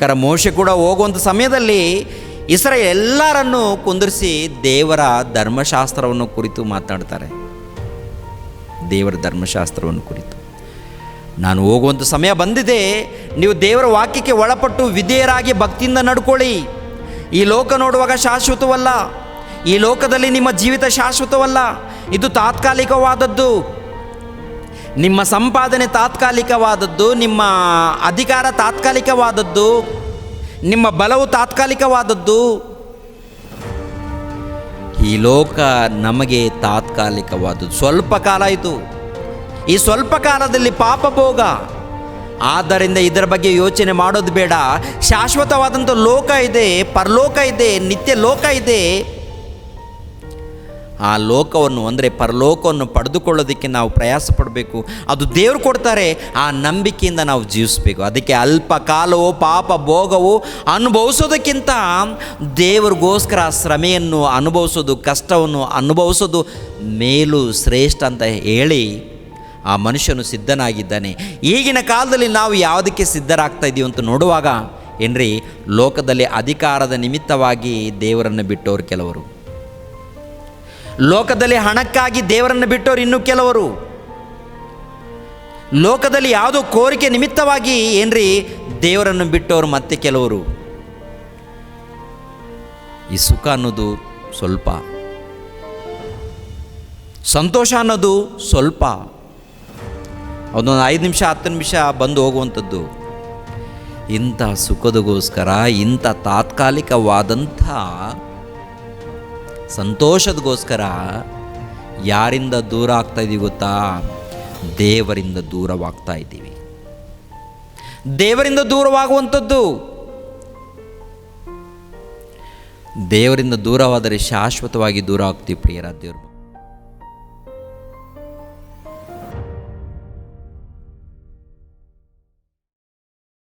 ಕರ ಮೋಶೆ ಕೂಡ ಹೋಗುವಂಥ ಸಮಯದಲ್ಲಿ ಇಸ್ರಾಯೇಲ್ ಎಲ್ಲರನ್ನು ಕುಂದಿರಿಸಿ ದೇವರ ಧರ್ಮಶಾಸ್ತ್ರವನ್ನು ಕುರಿತು ಮಾತನಾಡ್ತಾರೆ. ದೇವರ ಧರ್ಮಶಾಸ್ತ್ರವನ್ನು ಕುರಿತು. ನಾನು ಹೋಗುವಂಥ ಸಮಯ ಬಂದಿದೆ. ನೀವು ದೇವರ ವಾಕ್ಯಕ್ಕೆ ಒಳಪಟ್ಟು ವಿಧೇಯರಾಗಿ ಭಕ್ತಿಯಿಂದ ನಡ್ಕೊಳ್ಳಿ. ಈ ಲೋಕ ನೋಡುವಾಗ ಶಾಶ್ವತವಲ್ಲ. ಈ ಲೋಕದಲ್ಲಿ ನಿಮ್ಮ ಜೀವಿತ ಶಾಶ್ವತವಲ್ಲ. ಇದು ತಾತ್ಕಾಲಿಕವಾದದ್ದು. ನಿಮ್ಮ ಸಂಪಾದನೆ ತಾತ್ಕಾಲಿಕವಾದದ್ದು, ನಿಮ್ಮ ಅಧಿಕಾರ ತಾತ್ಕಾಲಿಕವಾದದ್ದು, ನಿಮ್ಮ ಬಲವು ತಾತ್ಕಾಲಿಕವಾದದ್ದು. ಈ ಲೋಕ ನಮಗೆ ತಾತ್ಕಾಲಿಕವಾದದ್ದು. ಸ್ವಲ್ಪ ಕಾಲ ಆಯಿತು. ಈ ಸ್ವಲ್ಪ ಕಾಲದಲ್ಲಿ ಪಾಪ ಭೋಗ. ಆದ್ದರಿಂದ ಇದರ ಬಗ್ಗೆ ಯೋಚನೆ ಮಾಡೋದು ಬೇಡ. ಶಾಶ್ವತವಾದಂಥ ಲೋಕ ಇದೆ, ಪರಲೋಕ ಇದೆ ನಿತ್ಯ ಲೋಕ ಇದೆ. ಆ ಲೋಕವನ್ನು ಅಂದರೆ ಪರಲೋಕವನ್ನು ಪಡೆದುಕೊಳ್ಳೋದಕ್ಕೆ ನಾವು ಪ್ರಯಾಸ ಪಡಬೇಕು. ಅದು ದೇವರು ಕೊಡ್ತಾರೆ, ಆ ನಂಬಿಕೆಯಿಂದ ನಾವು ಜೀವಿಸಬೇಕು. ಅದಕ್ಕೆ ಅಲ್ಪ ಕಾಲವೋ, ಪಾಪ ಭೋಗವೋ ಅನುಭವಿಸೋದಕ್ಕಿಂತ ದೇವರಿಗೋಸ್ಕರ ಶ್ರಮೆಯನ್ನು ಅನುಭವಿಸೋದು, ಕಷ್ಟವನ್ನು ಅನುಭವಿಸೋದು ಮೇಲು ಶ್ರೇಷ್ಠ ಅಂತ ಹೇಳಿ ಆ ಮನುಷ್ಯನು ಸಿದ್ಧನಾಗಿದ್ದಾನೆ. ಈಗಿನ ಕಾಲದಲ್ಲಿ ನಾವು ಯಾವುದಕ್ಕೆ ಸಿದ್ಧರಾಗ್ತಾ ಇದ್ದೀವಿ ಅಂತ ನೋಡುವಾಗ ಏನ್ರಿ, ಲೋಕದಲ್ಲಿ ಅಧಿಕಾರದ ನಿಮಿತ್ತವಾಗಿ ದೇವರನ್ನು ಬಿಟ್ಟವರು ಕೆಲವರು. ಲೋಕದಲ್ಲಿ ಹಣಕ್ಕಾಗಿ ದೇವರನ್ನು ಬಿಟ್ಟವರು ಇನ್ನೂ ಕೆಲವರು. ಲೋಕದಲ್ಲಿ ಯಾವುದೋ ಕೋರಿಕೆ ನಿಮಿತ್ತವಾಗಿ ಏನ್ರಿ? ದೇವರನ್ನು ಬಿಟ್ಟವರು ಮತ್ತೆ ಕೆಲವರು. ಈ ಸುಖ ಅನ್ನೋದು ಸ್ವಲ್ಪ. ಸಂತೋಷ ಅನ್ನೋದು ಸ್ವಲ್ಪ. ಅದೊಂದು ಐದು ನಿಮಿಷ, ಹತ್ತು ನಿಮಿಷ ಬಂದು ಹೋಗುವಂಥದ್ದು. ಇಂಥ ಸುಖದಗೋಸ್ಕರ, ಇಂಥ ತಾತ್ಕಾಲಿಕವಾದಂಥ ಸಂತೋಷದಗೋಸ್ಕರ ಯಾರಿಂದ ದೂರ ಆಗ್ತಾ ಗೊತ್ತಾ? ದೇವರಿಂದ ದೂರವಾಗ್ತಾ ಇದ್ದೀವಿ ದೇವರಿಂದ ದೂರವಾಗುವಂಥದ್ದು. ದೇವರಿಂದ ದೂರವಾದರೆ ಶಾಶ್ವತವಾಗಿ ದೂರ ಆಗ್ತೀವಿ ಪ್ರಿಯರ ದೇವರು.